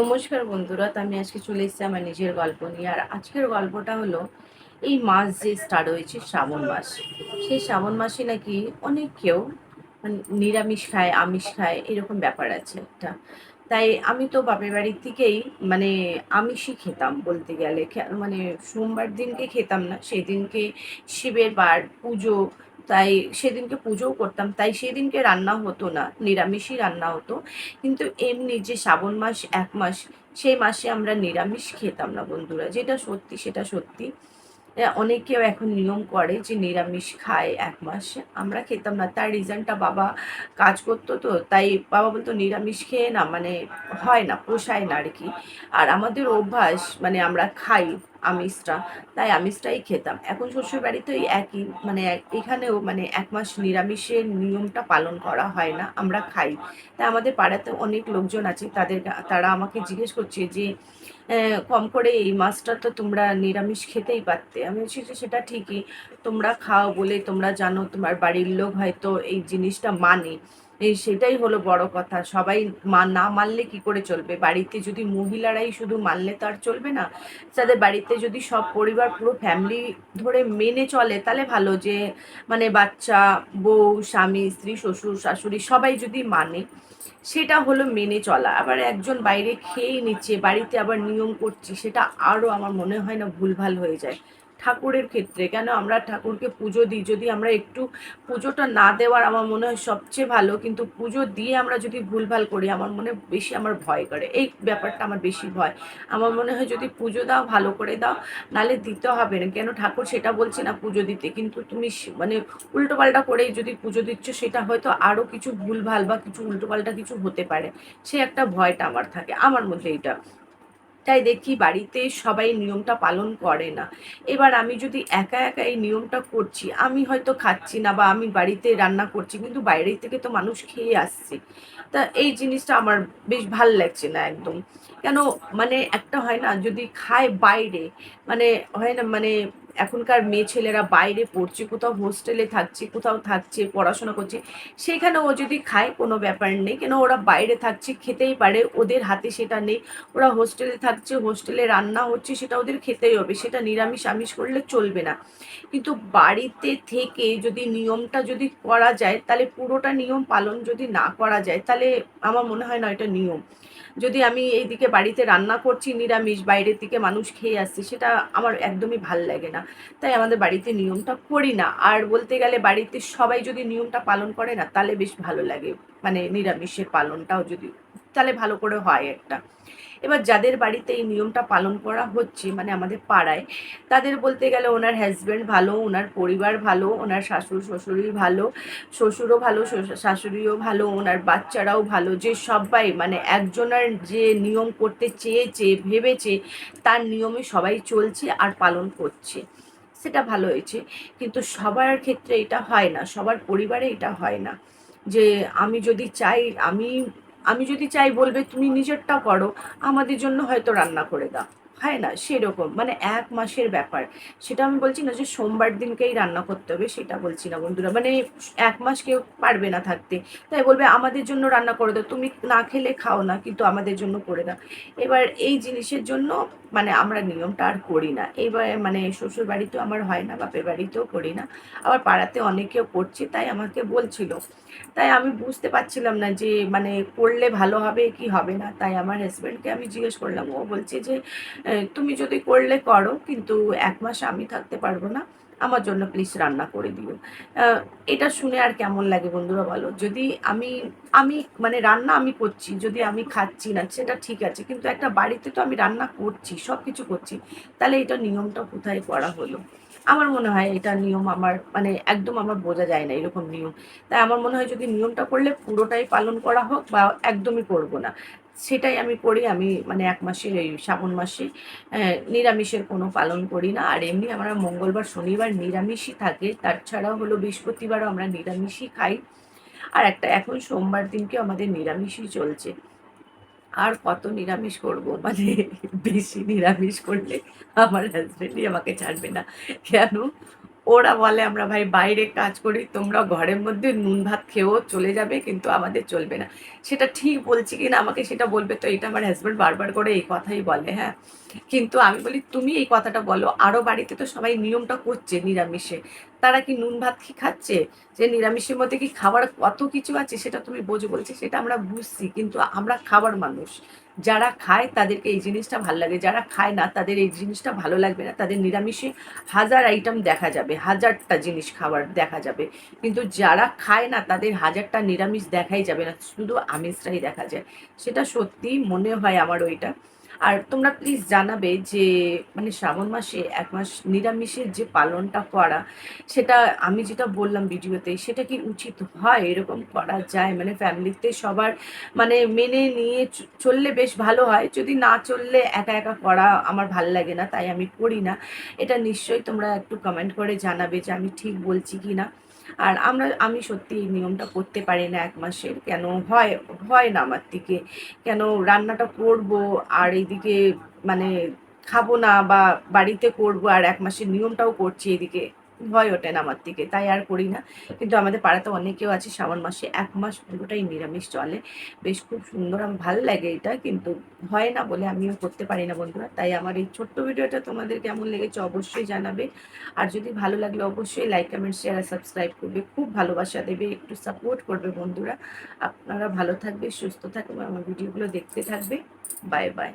নমস্কার বন্ধুরা, তো আমি আজকে চলে এসেছি আমার নিজের গল্প নিয়ে। আর আজকের গল্পটা হলো এই মাস যে স্টার্ট হয়েছে শ্রাবণ মাস। সেই শ্রাবণ মাসে নাকি অনেক কেউ মানে নিরামিষ খায়, আমিষ খায়, এরকম ব্যাপার আছে একটা। তাই আমি তো বাপের বাড়ির থেকেই মানে আমিষই খেতাম বলতে গেলে। মানে সোমবার দিনকে খেতাম না, সেদিনকে শিবের বার, পুজো তাই সেদিনকে পুজোও করতাম, তাই সেদিনকে রান্না হতো না, নিরামিষই রান্না হতো। কিন্তু এমনি যে শ্রাবণ মাস এক মাস, সেই মাসে আমরা নিরামিষ খেতাম না বন্ধুরা, যেটা সত্যি সেটা সত্যি। অনেকেও এখন নিয়ম করে যে নিরামিষ খায় এক মাস, আমরা খেতাম না। তার রিজনটা বাবা কাজ করতো তো, তাই বাবা বলতো নিরামিষ খেয়ে না মানে হয় না, পোষায় না আর কি। আর আমাদের অভ্যাস মানে আমরা খাই আমিষটা, তাই আমিষটাই খেতাম। এখন শ্বশুর বাড়িতে ওই একই মানে এখানেও মানে এক মাস নিরামিষের নিয়মটা পালন করা হয় না, আমরা খাই। তাই আমাদের পাড়াতে অনেক লোকজন আছে, তাদের তারা আমাকে জিজ্ঞেস করছে যে কম করে এই মাছটা তো তোমরা নিরামিষ খেতেই পারতে। আমি বলছি যে, সেটা ঠিকই, তোমরা খাও বলে তোমরা জানো, তোমার বাড়ির লোক হয়তো এই জিনিসটা মানে। এই সেটাই হলো বড় কথা। সবাই না মানলে কি করে চলবে? বাড়িতে যদি মহিলারাই শুধু মানলে তো আর চলবে না। তাদের বাড়িতে যদি সব পরিবার, পুরো ফ্যামিলি ধরে মেনে চলে, তাহলে ভালো যে মানে বাচ্চা, বউ, স্বামী, স্ত্রী, শ্বশুর, শাশুড়ি সবাই যদি মানে সেটা হলো মেনে চলা। আবার একজন বাইরে খেয়েই নিচ্ছে, বাড়িতে আবার নিয়ম করছি, সেটা আরও আমার মনে হয় না ভুলভাল হয়ে যায়। ঠাকুরের ক্ষেত্রে। কেন? আমরা ঠাকুরকে পুজো দিই। যদি আমরা একটু পুজোটা না দেওয়ার আমার মনে হয় সবচেয়ে ভালো। কিন্তু পুজো দিয়ে আমরা যদি ভুলভাল করি, আমার মনে বেশি আমার ভয় করে। এই ব্যাপারটা আমার বেশি ভয়। আমার মনে হয় যদি পুজো দাও, ভালো করে দাও নালে দিতে হবে না। কেন? ঠাকুর সেটা বলছে না পুজো দিতে। কিন্তু তুমি মানে উল্টোপাল্টা করেই যদি পুজো দিচ্ছ, সেটা হয়তো আরও কিছু ভুলভাল বা কিছু উল্টোপাল্টা কিছু হতে পারে। সে একটা ভয়টা আমার থাকে। আমার মধ্যে এটা তাই দেখি বাড়িতে সবাই নিয়মটা পালন করে না। এবার আমি যদি একা একা এই নিয়মটা করছি, আমি হয়তো খাচ্ছি না বা আমি বাড়িতে রান্না করছি, কিন্তু বাইরে থেকে তো মানুষ খেয়ে আসছে। তা এই জিনিসটা আমার বেশ ভালো লাগছে না একদম। কেন মানে একটা হয় না, যদি খায় বাইরে মানে হয় না মানে এখনকার মেয়ে ছেলেরা বাইরে পড়ছে, কোথাও হোস্টেলে থাকছে, কোথাও থাকছে, পড়াশোনা করছে, সেখানে ও যদি খায় কোনো ব্যাপার নেই, কেন ওরা বাইরে থাকছে, খেতেই পারে, ওদের হাতে সেটা নেই, ওরা হোস্টেলে থাকছে হোস্টেলে রান্না হচ্ছে, সেটা ওদের খেতেই হবে, সেটা নিরামিষ আমিষ করলে চলবে না। কিন্তু বাড়িতে থেকে যদি নিয়মটা যদি করা যায়, তাহলে পুরোটা নিয়ম পালন যদি না করা যায়, তাহলে আমার মনে হয় না এটা নিয়ম। যদি আমি এই দিকে বাড়িতে রান্না করছি, নিরামিষ, বাইরের দিকে মানুষ খেয়ে আসছে, সেটা আমার একদমই ভালো লাগে না। তাই আমাদের বাড়িতে নিয়মটা করি না। আর বলতে গেলে বাড়িতে সবাই যদি নিয়মটা পালন করে না, তাহলে বেশ ভালো লাগে। মানে নিরামিষের পালনটাও যদি, তাহলে ভালো করে হয় একটা। এবার যাদের বাড়িতে এই নিয়মটা পালন করা হচ্ছে মানে আমাদের পাড়ায়, তাদের বলতে গেলে ওনার হাজব্যান্ড ভালো, ওনার পরিবার ভালো, ওনার শাশুড় শ্বশুরই ভালো, শ্বশুরও ভালো শাশুড়িও ভালো, ওনার বাচ্চারাও ভালো, যে সবাই মানে একজনের যে নিয়ম করতে চেয়েছে, ভেবেছে, তার নিয়মে সবাই চলছে আর পালন করছে। সেটা ভালো হয়েছে, কিন্তু সবার ক্ষেত্রে এটা হয় না, সবার পরিবারে এটা হয় না। যে আমি যদি চাই, আমি আমি যদি চাই বলবে, তুমি নিজেরটা করো, আমাদের জন্য হয়তো রান্না করে দাও। হয় না? সেরকম। মানে এক মাসের ব্যাপার। সেটা আমি বলছি না যে সোমবার দিনকেই রান্না করতে হবে, সেটা বলছি না বন্ধুরা। মানে এক মাস কেউ পারবে না থাকতে। তাই বলবে, আমাদের জন্য রান্না করে দাও। তুমি না খেলে খাও না, কিন্তু আমাদের জন্য করে দাও। এবার এই জিনিসের জন্য মানে আমরা নিয়মটা আর করি না। এইবার মানে শ্বশুর বাড়িতেও আমার হয় না, বাপের বাড়িতেও করি না। আবার পাড়াতে অনেকেও করছে, তাই আমাকে বলছিল। তাই আমি বুঝতে পারছিলাম না যে মানে করলে ভালো হবে কি হবে না। তাই আমার হাজব্যান্ডকে আমি জিজ্ঞেস করলাম। ও বলছে যে তুমি যদি করলে করো, কিন্তু এক মাস আমি থাকতে পারব না। আমার জন্য প্লিজ রান্না করে দিও। এটা শুনে আর কেমন লাগে বন্ধুরা বলো? যদি আমি আমি মানে রান্না আমি করছি, যদি আমি খাচ্ছি না, সেটা ঠিক আছে, কিন্তু একটা বাড়িতে তো আমি রান্না করছি সব কিছু করছি, তাহলে এটা নিয়মটা কোথায় করা হলো? আমার মনে হয় এটা নিয়ম আমার মানে একদম আমার বোঝা যায় না এরকম নিয়ম। তাই আমার মনে হয় যদি নিয়মটা করলে পুরোটাই পালন করা হোক বা একদমই করব না। সেটাই আমি করি। আমি মানে এক মাসে এই শ্রাবণ মাসে নিরামিষের কোনো পালন করি না। আর এমনি আমরা মঙ্গলবার, শনিবার নিরামিষই থাকে। তাছাড়াও হলো বৃহস্পতিবারও আমরা নিরামিষই খাই। আর একটা এখন সোমবার দিনকে আমাদের নিরামিষই চলছে। আর কত নিরামিষ করব? মানে বেশি নিরামিষ করলে আমার হাজবেন্ডই আমাকে ছাড়বে না। কেন? ওরা বলে, আমরা ভাই বাইরে কাজ করি, তোমরা ঘরের মধ্যে নুন ভাত খেয়েও চলে যাবে, কিন্তু আমাদের চলবে না। সেটা ঠিক বলছি কি না আমাকে সেটা বলবে তো, এটা আমার হাজব্যান্ড বারবার করে এই কথাই বলে হ্যাঁ। কিন্তু আমি বলি, তুমি এই কথাটা বলো আরও বাড়িতে তো সবাই নিয়মটা করছে নিরামিষে। তারা কি নুন ভাত কি খাচ্ছে? যে নিরামিষের মধ্যে কি খাবার কত কিছু আছে সেটা তুমি বোঝো, বলছি, সেটা আমরা বুঝছি, কিন্তু আমরা খাবার মানুষ। যারা খায় তাদেরকে এই জিনিসটা ভালো লাগে, যারা খায় না তাদের এই জিনিসটা ভালো লাগবে না। তাদের নিরামিষে হাজার আইটেম দেখা যাবে, হাজারটা জিনিস খাবার দেখা যাবে। কিন্তু যারা খায় না তাদের হাজারটা নিরামিষ দেখাই যাবে না, শুধু আমিষটাই দেখা যায়। সেটা সত্যি মনে হয় আমার ওইটা। আর তোমরা প্লিজ জানাবে যে মানে শ্রাবণ মাসে এক মাস নিরামিষের যে পালনটা করা, সেটা আমি যেটা বললাম ভিডিওতে, সেটা কি উচিত হয়? এরকম করা যায়? মানে ফ্যামিলিতে সবার মানে মেনে নিয়ে চললে বেশ ভালো হয়। যদি না চললে একা একা করা আমার ভালো লাগে না, তাই আমি করি না। এটা নিশ্চয়ই তোমরা একটু কমেন্ট করে জানাবে যে আমি ঠিক বলছি কি না আর আমরা, আমি সত্যি এই নিয়মটা করতে পারি না এক মাসের। কেন হয় হয় না আমার থেকে কেন রান্নাটা করব আর এইদিকে মানে খাব না বা বাড়িতে করব আর এক মাসের নিয়মটাও করছি এদিকে। ভয় ওঠে না আমার থেকে তাই আর করি না। কিন্তু আমাদের পাড়াতে অনেকেও আছে, শ্রাবণ মাসে এক মাস পুরোটাই নিরামিষ চলে। বেশ খুব সুন্দর, আমার ভালো লাগে এটা, কিন্তু হয় না বলে আমিও করতে পারি না বন্ধুরা। তাই আমার এই ছোট্ট ভিডিওটা তোমাদের কেমন লেগেছে অবশ্যই জানাবে। আর যদি ভালো লাগলে অবশ্যই লাইক কমেন্ট শেয়ার আর সাবস্ক্রাইব করবে। খুব ভালোবাসা দেবে, একটু সাপোর্ট করবে বন্ধুরা। আপনারা ভালো থাকবে, সুস্থ থাকবে, আমার ভিডিওগুলো দেখতে থাকবে। Bye bye